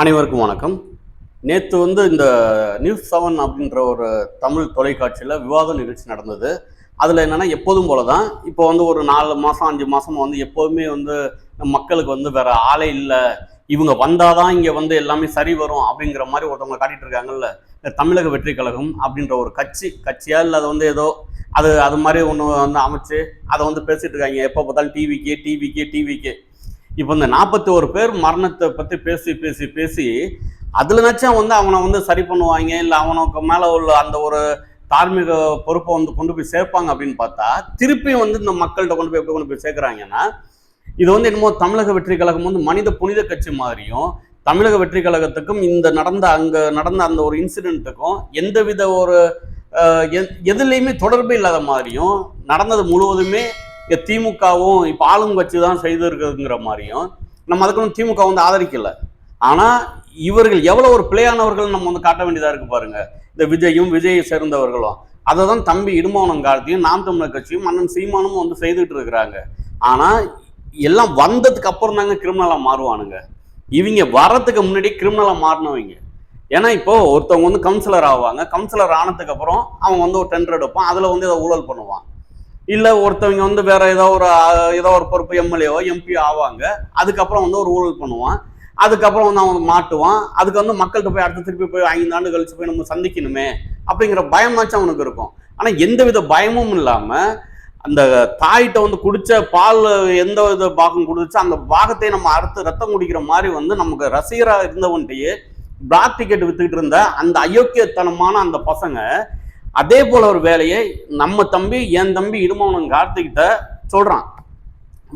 அனைவருக்கும் வணக்கம். நேற்று வந்து இந்த நியூஸ் செவன் அப்படின்ற ஒரு தமிழ் தொலைக்காட்சியில் விவாத நிகழ்ச்சி நடந்தது. அதில் என்னென்னா எப்போதும் போல தான் இப்போ வந்து ஒரு நாலு மாதம் அஞ்சு மாதம் வந்து எப்போதுமே வந்து மக்களுக்கு வந்து வேற ஆளே இல்லை. இவங்க வந்தால் தான் இங்கே வந்து எல்லாமே சரி வரும் அப்படிங்கிற மாதிரி ஒருத்தவங்க காட்டிகிட்டு இருக்காங்கல்ல தமிழக வெற்றி கழகம் அப்படின்ற ஒரு கட்சி கட்சியாக இல்லை அது வந்து ஏதோ அது அது மாதிரி ஒன்று வந்து அமைச்சு அதை வந்து பேசிகிட்டு இருக்காங்க. எப்போ பார்த்தாலும் டிவிக்கே டிவிக்கே டிவிக்கே இப்போ இந்த நாற்பத்தி ஒரு பேர் மரணத்தை பற்றி பேசி பேசி பேசி அதுலனாச்சும் வந்து அவனை வந்து சரி பண்ணுவாங்க இல்லை அவனுக்கு மேலே உள்ள அந்த ஒரு தார்மீக பொறுப்பை வந்து கொண்டு போய் சேர்ப்பாங்க அப்படின்னு பார்த்தா திருப்பியும் வந்து இந்த மக்கள்கிட்ட கொண்டு போய் எப்படி கொண்டு போய் சேர்க்குறாங்கன்னா இது வந்து என்னமோ தமிழக வெற்றி கழகம் வந்து மனித புனித கட்சி மாதிரியும் தமிழக வெற்றி கழகத்துக்கும் இந்த நடந்த அங்கே நடந்த அந்த ஒரு இன்சிடென்ட்டுக்கும் எந்தவித ஒரு எ- எதுலேயுமே தொடர்பு இல்லாத மாதிரியும் நடந்தது முழுவதுமே இங்க திமுகவும் இப்போ ஆளும் கட்சி தான் செய்திருக்குங்கிற மாதிரியும் நம்ம அதுக்குன்னு திமுக வந்து ஆதரிக்கல. ஆனா இவர்கள் எவ்வளவு ஒரு பிழையானவர்கள் நம்ம வந்து காட்ட வேண்டியதா இருக்கு பாருங்க. இந்த விஜயும் விஜயை சேர்ந்தவர்களும். அதை தான் தம்பி இடுமோனம் கார்த்தியும் நாம் தமிழர் கட்சியும் அண்ணன் சீமானும் வந்து செய்துட்டு இருக்கிறாங்க. ஆனா எல்லாம் வந்ததுக்கு அப்புறம் தாங்க கிரிமினலா மாறுவானுங்க. இவங்க வர்றதுக்கு முன்னாடி கிரிமினலா மாறினவங்க. ஏன்னா இப்போ ஒருத்தவங்க வந்து கவுன்சிலர் ஆவாங்க. கவுன்சிலர் ஆனதுக்கு அப்புறம் அவன் வந்து ஒரு டெண்டர் எடுப்பான். அதுல வந்து ஏதோ ஊழல் பண்ணுவான். இல்லை ஒருத்தவங்க வந்து வேற ஏதோ ஒரு ஏதோ ஒரு பொறுப்பு எம்எல்ஏவோ எம்பியோ ஆவாங்க. அதுக்கப்புறம் வந்து ஒரு ஊழல் பண்ணுவான். அதுக்கப்புறம் வந்து அவன் மாட்டுவான். அதுக்கு வந்து மக்கள்கிட்ட போய் அடுத்த திருப்பி போய் ஐந்து ஆண்டு கழிச்சு போய் நம்ம சந்திக்கணுமே அப்படிங்கிற பயமாச்சும் அவனுக்கு இருக்கும். ஆனா எந்தவித பயமும் இல்லாமல் அந்த தாயிட்ட வந்து குடிச்ச பால் எந்த வித பாகம் குடிச்சோ அந்த பாகத்தை நம்ம அறுத்து ரத்தம் குடிக்கிற மாதிரி வந்து நமக்கு ரசிகராக இருந்தவன்ட்டையே பிளாக் டிக்கெட் வித்துக்கிட்டு இருந்த அந்த அயோக்கியத்தனமான அந்த பசங்க அதே போல ஒரு வேலையை நம்ம தம்பி என் தம்பி இடுமவனன் கார்த்திகிட்ட சொல்றான்.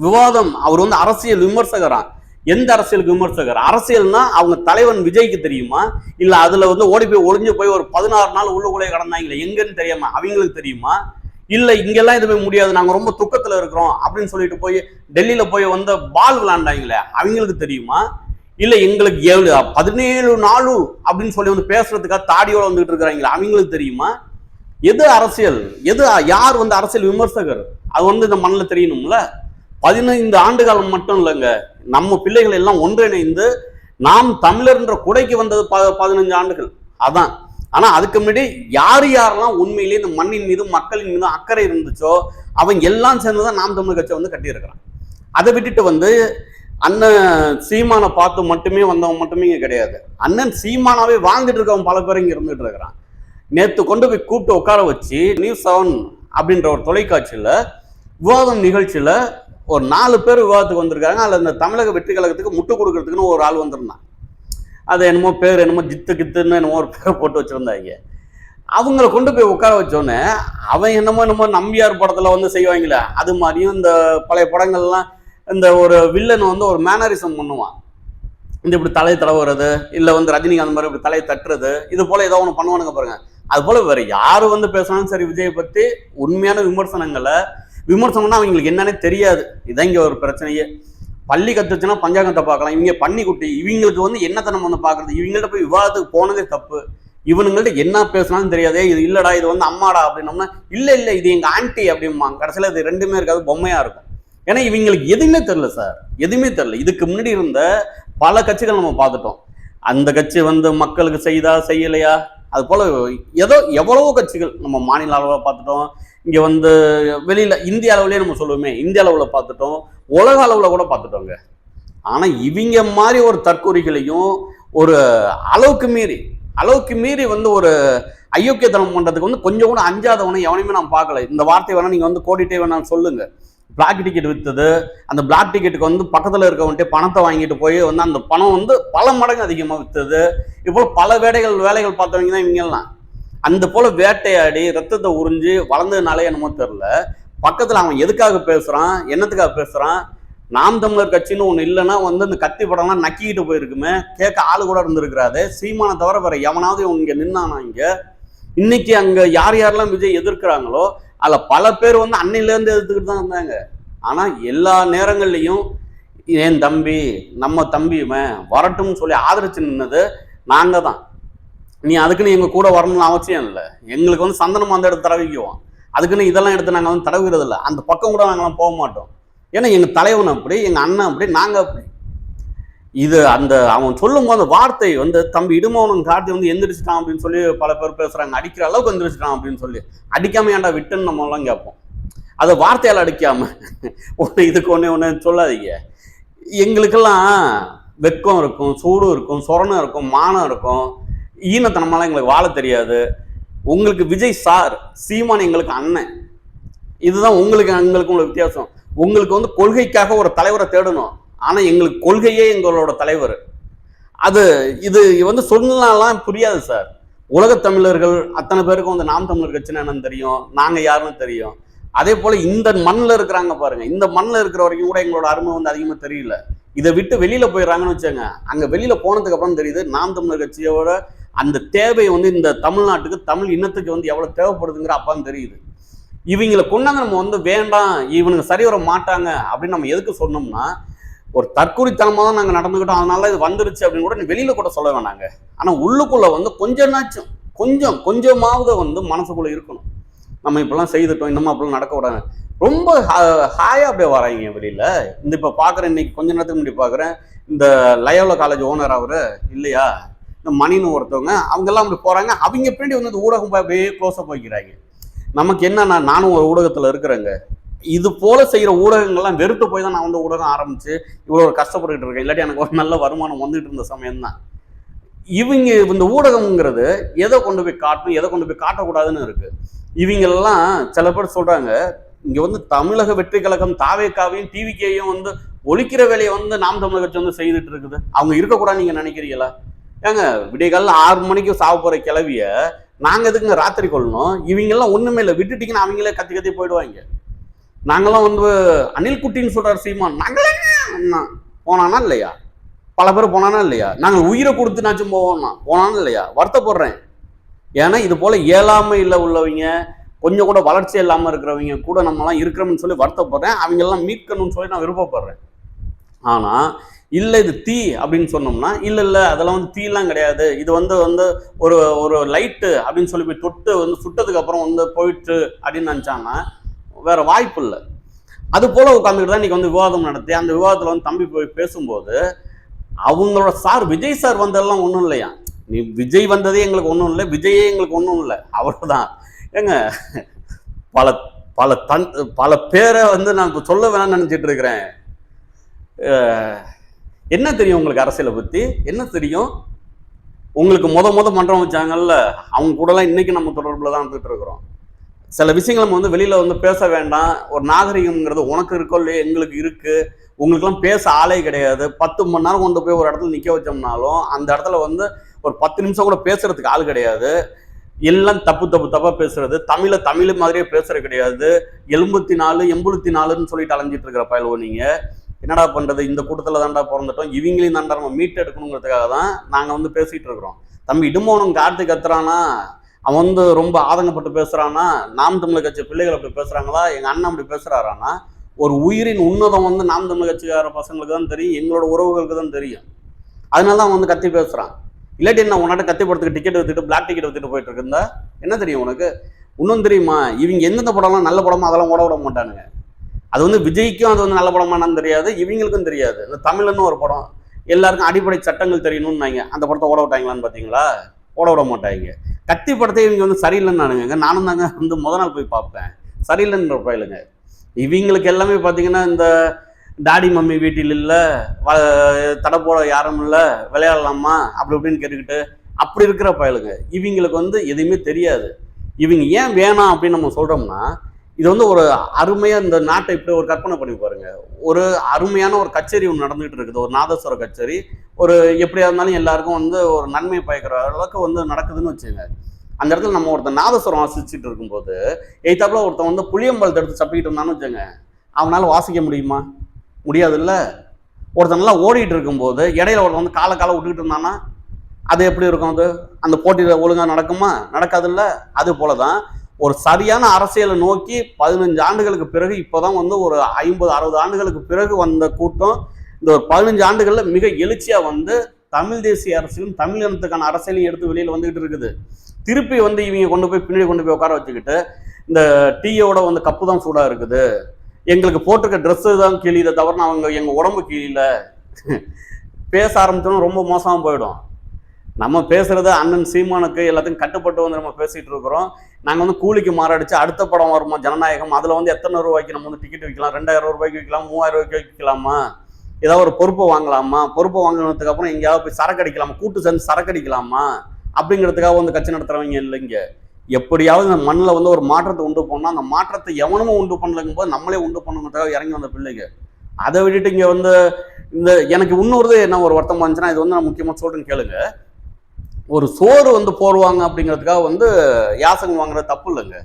விவாதம் அவர் வந்து அரசியல் விமர்சகரா? எந்த அரசியலுக்கு விமர்சகர்? அரசியல்னா அவங்க தலைவன் விஜய்க்கு தெரியுமா? இல்ல அதுல வந்து ஓடி போய் ஒளிஞ்சு போய் ஒரு பதினாறு நாள் உள்ளுக்குள்ளே கடந்தாங்களே எங்கன்னு தெரியாம அவங்களுக்கு தெரியுமா? இல்ல இங்கெல்லாம் எதுவுமே முடியாது நாங்க ரொம்ப துக்கத்துல இருக்கிறோம் அப்படின்னு சொல்லிட்டு போய் டெல்லியில போய் வந்த பால் விளாண்டாங்களே அவங்களுக்கு தெரியுமா? இல்ல எங்களுக்கு ஏழு பதினேழு நாலு அப்படின்னு சொல்லி வந்து பேசுறதுக்காக தாடியோட வந்துட்டு இருக்கிறாங்களே அவங்களுக்கு தெரியுமா? எது அரசியல்? எது யார் வந்து அரசியல் விமர்சகர்? அது வந்து இந்த மண்ணில் தெரியணும்ல? பதினைந்து ஆண்டு காலம் மட்டும் இல்லைங்க. நம்ம பிள்ளைகள் எல்லாம் ஒன்றிணைந்து நாம் தமிழர்ன்ற குடைக்கு வந்தது ப பதினஞ்சு ஆண்டுகள். அதான். ஆனா அதுக்கு முன்னாடி யார் யாரெல்லாம் உண்மையிலேயே இந்த மண்ணின் மீதும் மக்களின் மீதும் அக்கறை இருந்துச்சோ அவங்க எல்லாம் சேர்ந்து தான் நாம் தமிழ் கட்சியை வந்து கட்டியிருக்கிறான் அதை விட்டுட்டு வந்து அண்ணன் சீமானை பார்த்து மட்டுமே வந்தவன் மட்டுமே இங்கே கிடையாது. அண்ணன் சீமானாவே வாழ்ந்துட்டு இருக்கவன் பல பேர் இங்க இருந்துட்டு இருக்கிறான். நேற்று கொண்டு போய் கூப்பிட்டு உட்கார வச்சு நியூஸ் செவன் அப்படின்ற ஒரு தொலைக்காட்சியில் விவாதம் நிகழ்ச்சியில் ஒரு நாலு பேர் விவாதத்துக்கு வந்திருக்காங்க. அதில் இந்த தமிழக வெற்றி கழகத்துக்கு முட்டு கொடுக்கறதுக்குன்னு ஒரு ஆள் வந்திருந்தான். அது என்னமோ பேர் என்னமோ ஜித்து கித்துன்னு என்னமோ ஒரு பேரை போட்டு வச்சுருந்தாங்க. அவங்கள கொண்டு போய் உட்கார வச்சோன்னே அவன் என்னமோ என்னமோ நம்பியார் படத்தில் வந்து செய்வாங்களே அது மாதிரியும் இந்த பழைய படங்கள்லாம் இந்த ஒரு வில்லன் வந்து ஒரு மேனரிசம் பண்ணுவான். இந்த இப்படி தலையை தடவுறது இல்லை வந்து ரஜினிகாந்த் மாதிரி இப்படி தலையை தட்டுறது இது போல் ஏதோ ஒன்று பண்ணுவானுங்க பாருங்கள் அது போல வேற யாரு வந்து பேசினாலும் சரி விஜயை பத்தி உண்மையான விமர்சனங்களை விமர்சனம்னா அவங்களுக்கு என்னன்னே தெரியாது. இதான் இங்க ஒரு பிரச்சனையே. பள்ளி கத்துச்சுன்னா பஞ்சாங்கத்தை பார்க்கலாம். இவங்க பண்ணி குட்டி இவங்களுக்கு வந்து என்னத்தை நம்ம வந்து பார்க்கறது? இவங்கள்ட்ட போய் விவாதத்துக்கு போனதே தப்பு. இவனுங்கள்ட்ட என்ன பேசினாலும் தெரியாதே இது இல்லடா இது வந்து அம்மாடா அப்படின்னோம்னா இல்ல இல்ல இது எங்க ஆண்டி அப்படிம்பாங்க. கடைசியில இது ரெண்டுமே இருக்காது பொம்மையா இருக்கும். ஏன்னா இவங்களுக்கு எதுவுமே தெரில சார் எதுவுமே தெரில இதுக்கு முன்னாடி இருந்த பல கட்சிகள் நம்ம பார்த்துட்டோம். அந்த கட்சி வந்து மக்களுக்கு செய்தா செய்யலையா? அது போல் ஏதோ எவ்வளவோ கட்சிகள் நம்ம மாநில அளவில் பார்த்துட்டோம் இங்கே வந்து வெளியில் இந்திய அளவுலேயே நம்ம சொல்லுவோமே இந்திய அளவில் பார்த்துட்டோம் உலக அளவில் கூட பார்த்துட்டோங்க. ஆனால் இவங்க மாதிரி ஒரு தற்கொலைகளையும் ஒரு அளவுக்கு மீறி அளவுக்கு மீறி வந்து ஒரு அயோக்கியத்தனம் பண்ணுறதுக்கு வந்து கொஞ்சம் கூட அஞ்சாதவனை எவனையுமே நான் பார்க்கல. இந்த வார்த்தை வேணால் நீங்கள் வந்து கோடிட்டே வேணாலும் சொல்லுங்கள் பிளாக் டிக்கெட் விற்றது அந்த பிளாக் டிக்கெட்டுக்கு வந்து பக்கத்தில் இருக்கவன்ட்டு பணத்தை வாங்கிட்டு போய் வந்து அந்த பணம் வந்து பல மடங்கு அதிகமாக விற்றது இப்போ பல வேடைகள் வேலைகள் பார்த்தவங்க தான் இவங்கெல்லாம். அந்த போல் வேட்டையாடி ரத்தத்தை உறிஞ்சு வளர்ந்ததுனாலே என்னமோ தெரில பக்கத்தில் அவன் எதுக்காக பேசுகிறான் என்னத்துக்காக பேசுகிறான் நாம் தமிழர் கட்சின்னு ஒன்று இல்லைன்னா வந்து இந்த கத்தி படம்லாம் நக்கிக்கிட்டு போயிருக்குமே. கேட்க ஆளு கூட இருந்திருக்கிறாரு. சீமானை தவிர வேற எவனாவது இவங்க நின்னானா இங்கே? இன்னைக்கு அங்கே யார் யாரெல்லாம் விஜய் எதிர்க்கிறாங்களோ அதில் பல பேர் வந்து அன்னையிலேருந்து எடுத்துக்கிட்டு தான் இருந்தாங்க ஆனால் எல்லா நேரங்கள்லையும் என் தம்பி நம்ம தம்பி இவன் வரட்டும்னு சொல்லி ஆதரிச்சு நின்னது நாங்கள் தான். நீ அதுக்குன்னு எங்கள் கூட வரணும்னு அவசியம் இல்லை. எங்களுக்கு வந்து சந்தனம் அந்த எடுத்து தடவிக்குவோம் அதுக்குன்னு இதெல்லாம் எடுத்து நாங்கள் வந்து தடவுகிறது இல்லை. அந்த பக்கம் கூட நாங்களாம் போக மாட்டோம். ஏன்னா எங்கள் தலைவன் அப்படி எங்கள் அண்ணன் அப்படி நாங்கள் அப்படி. இது அந்த அவன் சொல்லும் போது வார்த்தை வந்து தம்பி இடுமோனன் கார்த்தி வந்து எந்திரிச்சிட்டான் அப்படின்னு சொல்லி பல பேர் பேசுறாங்க. அடிக்கிற அளவுக்கு எந்திரிச்சிட்டான் அப்படின்னு சொல்லி. அடிக்காம ஏன்டா விட்டுன்னு நம்ம எல்லாம் கேட்போம். அதை வார்த்தையால் அடிக்காம. ஒன்று இதுக்கு ஒன்று ஒன்று சொல்லாதீங்க. எங்களுக்கெல்லாம் வெக்கம் இருக்கும் சூடு இருக்கும் சொரணம் இருக்கும் மானம் இருக்கும். ஈனத்தனமெல்லாம் எங்களுக்கு வாழ தெரியாது. உங்களுக்கு விஜய் சார் சீமான் எங்களுக்கு அண்ணன். இதுதான் உங்களுக்கு எங்களுக்கு உள்ள வித்தியாசம். உங்களுக்கு வந்து கொள்கைக்காக ஒரு தலைவரை தேடணும். ஆனால் எங்களுக்கு கொள்கையே எங்களோட தலைவர். அது இது வந்து சொன்னாலாம் புரியாது சார். உலகத் தமிழர்கள் அத்தனை பேருக்கும் வந்து நாம் தமிழர் கட்சினா என்னன்னு தெரியும் நாங்கள் யாருன்னு தெரியும். அதே போல் இந்த மண்ணில் இருக்கிறாங்க பாருங்க இந்த மண்ணில் இருக்கிற வரைக்கும் கூட எங்களோட அருமை வந்து அதிகமாக தெரியல. இதை விட்டு வெளியில் போயிடுறாங்கன்னு வச்சுங்க அங்கே வெளியில் போனதுக்கு அப்புறம் தெரியுது நாம் தமிழர் கட்சியோட அந்த தேவை வந்து இந்த தமிழ்நாட்டுக்கு தமிழ் இனத்துக்கு வந்து எவ்வளோ தேவைப்படுதுங்கிற அப்பதான் தெரியுது. இவங்களை கொண்டாந்து நம்ம வந்து வேண்டாம் இவனுங்க சரி வர மாட்டாங்க அப்படின்னு நம்ம எதுக்கு சொன்னோம்னா ஒரு தற்கொலைத்தனமாக தான் நாங்கள் நடந்துக்கிட்டோம். அதனால இது வந்துருச்சு அப்படின்னு கூட நீ வெளியில் கூட சொல்ல வேணாங்க. ஆனால் உள்ளுக்குள்ளே வந்து கொஞ்சமாச்சும் கொஞ்சம் கொஞ்சமாவது வந்து மனசுக்குள்ளே இருக்கணும். நம்ம இப்பெல்லாம் செய்துட்டோம் இன்னமும் அப்படிலாம் நடக்க ரொம்ப ஹாயாக அப்படியே வராங்க வெளியில். இந்த இப்போ பார்க்குறேன் இன்னைக்கு கொஞ்ச நேரத்துக்கு முன்னாடி பார்க்குறேன் இந்த லயோலா காலேஜ் ஓனர் அவர் இல்லையா? இந்த மணின்னு ஒருத்தவங்க அவங்கெல்லாம் அப்படி போகிறாங்க அவங்க பின்னாடி வந்து இந்த ஊடகம் போய் அப்படியே க்ளோஸாக போய்க்கிறாங்க. நமக்கு என்னன்னா நானும் ஒரு ஊடகத்தில் இருக்கிறேங்க. இது போல செய்கிற ஊடகங்கள்லாம் வெறுத்து போய் தான் நான் வந்து ஊடகம் ஆரம்பிச்சு இவ்வளோ ஒரு கஷ்டப்பட்டுக்கிட்டு இருக்கேன். இல்லாட்டி எனக்கு ஒரு நல்ல வருமானம் வந்துட்டு இருந்த சமயம் தான் இவங்க இந்த ஊடகம்ங்கிறது எதை கொண்டு போய் காட்டணும் எதை கொண்டு போய் காட்டக்கூடாதுன்னு இருக்கு. இவங்கெல்லாம் சில பேர் சொல்றாங்க இங்க வந்து தமிழக வெற்றி கழகம் தாவேக்காவையும் டிவிகேயும் வந்து ஒழிக்கிற வேலையை வந்து நாம் தமிழக கட்சி வந்து செய்துட்டு இருக்குது. அவங்க இருக்கக்கூடாதுன்னு நீங்க நினைக்கிறீங்களா? ஏங்க விடியகாலில் ஆறு மணிக்கு சாவ போகிற கிளவிய நாங்கள் எதுக்குங்க ராத்திரி கொள்ளணும்? இவங்கெல்லாம் ஒன்றுமே இல்லை விட்டுட்டிங்கன்னா அவங்களே கத்தி கத்தி போயிடுவாங்க. நாங்களாம் வந்து அனில் குட்டின்னு சொல்கிறார் சீமான். நாங்களே போனானா இல்லையா? பல பேர் போனானா இல்லையா? நாங்கள் உயிரை கொடுத்துனாச்சும் போவோம்னா போனானா இல்லையா? வருத்தப்படுறேன். ஏன்னா இது போல இயலாமையில் உள்ளவங்க கொஞ்சம் கூட வளர்ச்சி இல்லாமல் இருக்கிறவங்க கூட நம்மலாம் இருக்கிறோம்னு சொல்லி வருத்தப்படுறேன். அவங்கெல்லாம் மீட்கணும்னு சொல்லி நான் விருப்பப்படுறேன். ஆனால் இல்லை இது தீ அப்படின்னு சொன்னோம்னா இல்லை இல்லை அதெல்லாம் வந்து தீலாம் கிடையாது. இது வந்து வந்து ஒரு ஒரு லைட்டு அப்படின்னு சொல்லி போய் தொட்டு வந்து சுட்டதுக்கு அப்புறம் வந்து போயிட்டு அப்படின்னு நினச்சாங்கன்னா வேற வாய்ப்பு இல்லை. அது போல உட்காந்துக்கிட்டு தான் இன்னைக்கு வந்து விவாதம் நடத்தி அந்த விவாதத்தில் வந்து தம்பி போய் பேசும்போது அவங்களோட சார் விஜய் சார் வந்ததெல்லாம் ஒன்றும் இல்லையா? நீ விஜய் வந்ததே எங்களுக்கு ஒன்றும் இல்லை விஜயே எங்களுக்கு ஒன்றும் இல்லை. அவர் தான் ஏங்க பல பல தன் பல பேரை வந்து நான் இப்போ சொல்ல வேணாம்னு நினச்சிட்டு இருக்கிறேன். என்ன தெரியும் உங்களுக்கு அரசியலை பற்றி என்ன தெரியும்? உங்களுக்கு முத முத மன்றம் வச்சாங்கல்ல அவங்க கூடலாம் இன்னைக்கு நம்ம தொடர்பில் தான் வந்துட்டு இருக்கிறோம். சில விஷயங்கள் நம்ம வந்து வெளியில வந்து பேச வேண்டாம். ஒரு நாகரிகம்ங்கிறது உனக்கு இருக்கோ இல்லையோ எங்களுக்கு இருக்கு. உங்களுக்குலாம் பேச ஆளே கிடையாது. பத்து மணி நேரம் கொண்டு போய் ஒரு இடத்துல நிக்க வச்சோம்னாலும் அந்த இடத்துல வந்து ஒரு பத்து நிமிஷம் கூட பேசுறதுக்கு ஆள் கிடையாது. எல்லாம் தப்பு தப்பு தப்பா பேசுறது. தமிழை தமிழ் மாதிரியே பேசுறது கிடையாது. எழுபத்தி நாலு எண்பத்தி நாலுன்னு சொல்லிட்டு அலைஞ்சிட்டு இருக்கிற பயலுவோ நீங்க. என்னடா பண்றது? இந்த கூட்டத்துல தாண்டா பிறந்துட்டோம். இவங்களையும் தாண்டா நம்ம மீட் எடுக்கணுங்கிறதுக்காக தான் நாங்க வந்து பேசிட்டு இருக்கிறோம். தம்பி இடுமோனம் கார்த்திக் கத்துறானா அவன் வந்து ரொம்ப ஆதங்கப்பட்டு பேசுகிறான்னா நாம் தமிழர் கட்சி பிள்ளைகள் அப்படி பேசுறாங்களா? எங்க அண்ணன் அப்படி பேசுறாரானா ஒரு உயிரின் உன்னதம் வந்து நாம் தமிழர் கட்சிக்கார பசங்களுக்கு தான் தெரியும் எங்களோட உறவுகளுக்கு தான் தெரியும். அதனால தான் அவன் வந்து கத்தி பேசுறான். இல்லாட்டி என்ன உன்னாட்ட கத்தி படத்துக்கு டிக்கெட் வித்துட்டு பிளாக் டிக்கெட் வித்துட்டு போயிட்டு இருந்தா என்ன தெரியும் உனக்கு? இன்னும் தெரியுமா? இவங்க எந்தெந்த படம்லாம் நல்ல படமோ அதெல்லாம் ஓட விட மாட்டானுங்க. அது வந்து விஜய்க்கும் அது வந்து நல்ல படமானு தெரியாது இவங்களுக்கும் தெரியாது. இந்த தமிழ்னு ஒரு படம் எல்லாருக்கும் அடிப்படை சட்டங்கள் தெரியணும்னாங்க. அந்த படத்தை ஓட விட்டாங்களான்னு பார்த்தீங்களா ஓட விட மாட்டாங்க. கத்தி படத்தை இவங்க வந்து சரியில்லைன்னு நானுங்க நானும் தாங்க வந்து முத நாள் போய் பார்ப்பேன். சரியில்லைன்ற பயிலுங்க. இவங்களுக்கு எல்லாமே பார்த்தீங்கன்னா இந்த டாடி மம்மி வீட்டில் இல்லை தடை போட யாரும் இல்லை விளையாடலாமா? அப்படி இப்படின்னு கேட்டுக்கிட்டு அப்படி இருக்கிற பயலுங்க. இவங்களுக்கு வந்து எதுவுமே தெரியாது. இவங்க ஏன் வேணாம் அப்படின்னு நம்ம சொல்கிறோம்னா இது வந்து ஒரு அருமையா இந்த நாட்டை இப்படி ஒரு கற்பனை பண்ணி பாருங்க. ஒரு அருமையான ஒரு கச்சேரி ஒன்று நடந்துகிட்டு இருக்குது. ஒரு நாதஸ்வர கச்சேரி. ஒரு எப்படியா இருந்தாலும் எல்லாருக்கும் வந்து ஒரு நன்மை பயக்கிற அளவுக்கு வந்து நடக்குதுன்னு வச்சுங்க அந்த இடத்துல நம்ம ஒருத்தன் நாதஸ்வரம் வாசிச்சுட்டு இருக்கும்போது எய்த்தாப்புல ஒருத்தன் வந்து புளியம்பழத்தை எடுத்து சப்பிக்கிட்டு இருந்தான்னு வச்சுங்க அவனால வாசிக்க முடியுமா? முடியாதுல்ல. ஒருத்தன் நல்லா ஓடிட்டு இருக்கும்போது இடையில ஒருத்தன் வந்து காலை காலை விட்டுக்கிட்டு இருந்தானா அது எப்படி இருக்கும் அது? அந்த போட்டியில் ஒழுங்காக நடக்குமா? நடக்காதுல்ல. அது போல தான் ஒரு சரியான அரசியலை நோக்கி பதினஞ்சு ஆண்டுகளுக்கு பிறகு இப்போதான் வந்து ஒரு ஐம்பது அறுபது ஆண்டுகளுக்கு பிறகு வந்த கூட்டம். இந்த ஒரு பதினஞ்சு ஆண்டுகளில் மிக எழுச்சியாக வந்து தமிழ் தேசிய அரசியலும் தமிழ் இனத்துக்கான அரசியலையும் எடுத்து வெளியில் வந்துகிட்டு இருக்குது. திருப்பி வந்து இவங்க கொண்டு போய் பின்னாடி கொண்டு போய் உட்கார வச்சுக்கிட்டு இந்த டீயோட வந்து கப்பு தான் சூடாக இருக்குது. எங்களுக்கு போட்டிருக்க ட்ரெஸ்ஸு தான் கிழியுதை தவிர அவங்க எங்கள் உடம்பு கிழியில பேச ஆரம்பித்தோம்னா ரொம்ப மோசமாக போயிடும். நம்ம பேசுறது அண்ணன் சீமானுக்கு எல்லாத்தையும் கட்டுப்பட்டு வந்து நம்ம பேசிகிட்டு இருக்கிறோம். நாங்கள் வந்து கூலிக்கு மாறடிச்சு அடுத்த படம் வருமா ஜனநாயகம்? அதில் வந்து எத்தனை ரூபாய்க்கு நம்ம வந்து டிக்கெட் விற்கலாம் ரெண்டாயிரம் ரூபாய்க்கு விற்கலாம் மூவாயிரம் ரூபாய்க்கு விற்கலாமா ஏதாவது ஒரு பொறுப்பை வாங்கலாமா? பொறுப்பை வாங்கினதுக்கு அப்புறம் எங்கேயாவது போய் சரக்கு அடிக்கலாமா? கூட்டு சேர்ந்து சரக்கு அடிக்கலாமா? அப்படிங்கிறதுக்காக வந்து கட்சி நடத்துகிறவங்க இல்லைங்க. எப்படியாவது இந்த மண்ணில் வந்து ஒரு மாற்றத்தை உண்டு பண்ணால் அந்த மாற்றத்தை எவனும் உண்டு பண்ணலங்கும் போது நம்மளே உண்டு பண்ணணுன்றதுக்காக இறங்கி வந்த பிள்ளைங்க. அதை விட்டுட்டு இங்கே வந்து இந்த எனக்கு இன்னொரு என்ன ஒரு வருத்தம் வந்துச்சுன்னா இது வந்து நான் முக்கியமாக சொல்கிறேன்னு கேளுங்க. ஒரு சோறு வந்து போடுவாங்க அப்படிங்கிறதுக்காக வந்து யாசகம் வாங்குறது தப்பு இல்லைங்க.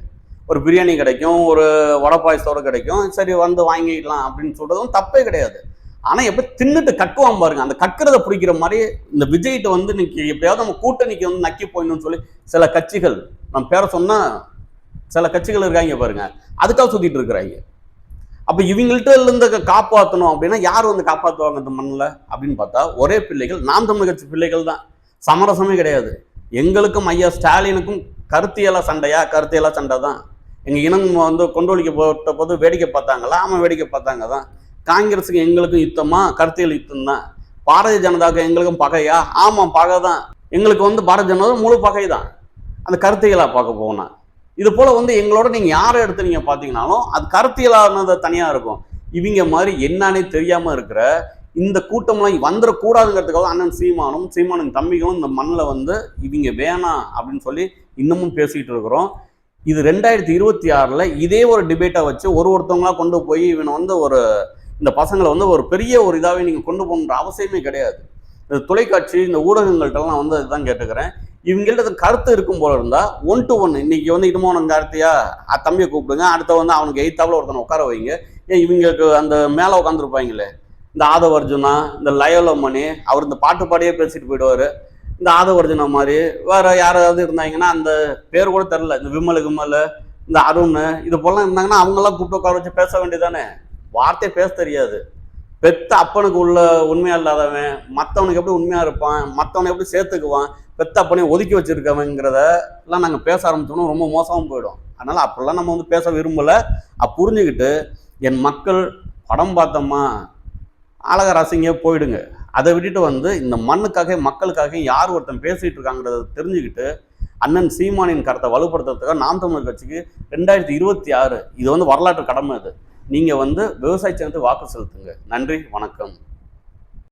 ஒரு பிரியாணி கிடைக்கும் ஒரு வடை பாயசத்தோட கிடைக்கும் சரி வந்து வாங்கிக்கலாம் அப்படின்னு சொல்றதும் தப்பே கிடையாது. ஆனால் எப்போ தின்னுட்டு கக்குவான் பாருங்க அந்த கக்கிறத பிடிக்கிற மாதிரி இந்த விஜய்கிட்ட வந்து இன்னைக்கு எப்படியாவது நம்ம கூட்டணிக்கு வந்து நக்கி போயிடணும்னு சொல்லி சில கட்சிகள் நம்ம பேரை சொன்னால் சில கட்சிகள் இருக்காங்க பாருங்க அதுக்காக சுற்றிட்டு இருக்கிறாங்க. அப்போ இவங்கள்ட்ட இருந்து காப்பாற்றணும் அப்படின்னா யார் வந்து காப்பாற்றுவாங்க இந்த மண்ணில் அப்படின்னு பார்த்தா ஒரே பிள்ளைகள் நாம் தமிழ் கட்சி பிள்ளைகள் தான். சமரசமே கிடையாது. எங்களுக்கும் ஐயா ஸ்டாலினுக்கும் கருத்தியலா சண்டையா? கருத்தியலா சண்டை தான். எங்கள் இனம் வந்து கொண்டோலிக்க போட்ட போது வேடிக்கை பார்த்தாங்களா? ஆமாம் வேடிக்கை பார்த்தாங்க தான். காங்கிரஸுக்கு எங்களுக்கும் யுத்தமா? கருத்தியல் யுத்தம் தான். பாரதிய ஜனதாவுக்கு எங்களுக்கும் பகையா? ஆமாம் பகை தான். எங்களுக்கு வந்து பாரதிய ஜனதா முழு பகை தான். அந்த கருத்தியலா பார்க்க போனா இது போல வந்து எங்களோட நீங்கள் யாரை எடுத்து நீங்கள் பார்த்தீங்கனாலும் அது கருத்தியலானது தனியாக இருக்கும். இவங்க மாதிரி என்னன்னே தெரியாமல் இருக்கிற இந்த கூட்டம்லாம் வந்துடக்கூடாதுங்கிறதுக்காக அண்ணன் சீமானும் சீமானின் தம்பிகளும் இந்த மண்ணில் வந்து இவங்க வேணாம் அப்படின்னு சொல்லி இன்னமும் பேசிக்கிட்டு இருக்கிறோம். இது ரெண்டாயிரத்தி இருபத்தி ஆறில் இதே ஒரு டிபேட்டை வச்சு ஒரு ஒருத்தவங்களா கொண்டு போய் இவனை வந்து ஒரு இந்த பசங்களை வந்து ஒரு பெரிய ஒரு இதாகவே நீங்கள் கொண்டு போகணுன்ற அவசியமே கிடையாது. இந்த தொலைக்காட்சி இந்த ஊடகங்கள்ட்டலாம் நான் வந்து இதுதான் கேட்டுக்கிறேன். இவங்கள்ட்ட கருத்து இருக்கும் போல இருந்தால் ஒன் டு ஒன் இன்னைக்கு வந்து இடுமோனம் கார்த்தியா அ- தம்பியை கூப்பிடுங்க அடுத்த வந்து அவனுக்கு எய்த்தாவில் ஒருத்தனை உட்கார வைங்க. ஏன் இவங்களுக்கு அந்த மேலே உட்காந்துருப்பாங்களே இந்த ஆதவ அர்ஜுனா இந்த லயோலமணி அவர் இந்த பாட்டு பாடியே பேசிட்டு போயிடுவாரு. இந்த ஆதவ அர்ஜுனா மாதிரி வேற யாராவது இருந்தாங்கன்னா அந்த பேர் கூட தெரில இந்த விமல் விமல் இந்த அருண் இது போலாம் இருந்தாங்கன்னா அவங்கெல்லாம் கூப்பிட்டு உட்கார வச்சு பேச வேண்டியதானே வார்த்தையை பேச தெரியாது. பெத்த அப்பனுக்கு உள்ள உண்மையா இல்லாதவன் மற்றவனுக்கு எப்படி உண்மையா இருப்பான் மற்றவனை எப்படி சேர்த்துக்குவான் பெத்த அப்பனையும் ஒதுக்கி வச்சிருக்கவங்கிறத எல்லாம் நாங்கள் பேச ஆரம்பிச்சோம்னா ரொம்ப மோசமாக போயிடும். அதனால அப்படிலாம் நம்ம வந்து பேச விரும்பலை. புரிஞ்சுக்கிட்டு என் மக்கள் படம் பார்த்தோமா அழக ரசிங்க போயிடுங்க. அதை விட்டுட்டு வந்து இந்த மண்ணுக்காக மக்களுக்காக யார் ஒருத்தன் பேசிகிட்டு இருக்காங்கிறத தெரிஞ்சுக்கிட்டு அண்ணன் சீமானின் கருத்தை வலுப்படுத்துறதுக்காக நாம் தமிழர் கட்சிக்கு ரெண்டாயிரத்தி இருபத்தி ஆறு இது வந்து வரலாற்று கடமை இது நீங்கள் வந்து விவசாய சின்னத்துக்கு வாக்கு செலுத்துங்க. நன்றி வணக்கம்.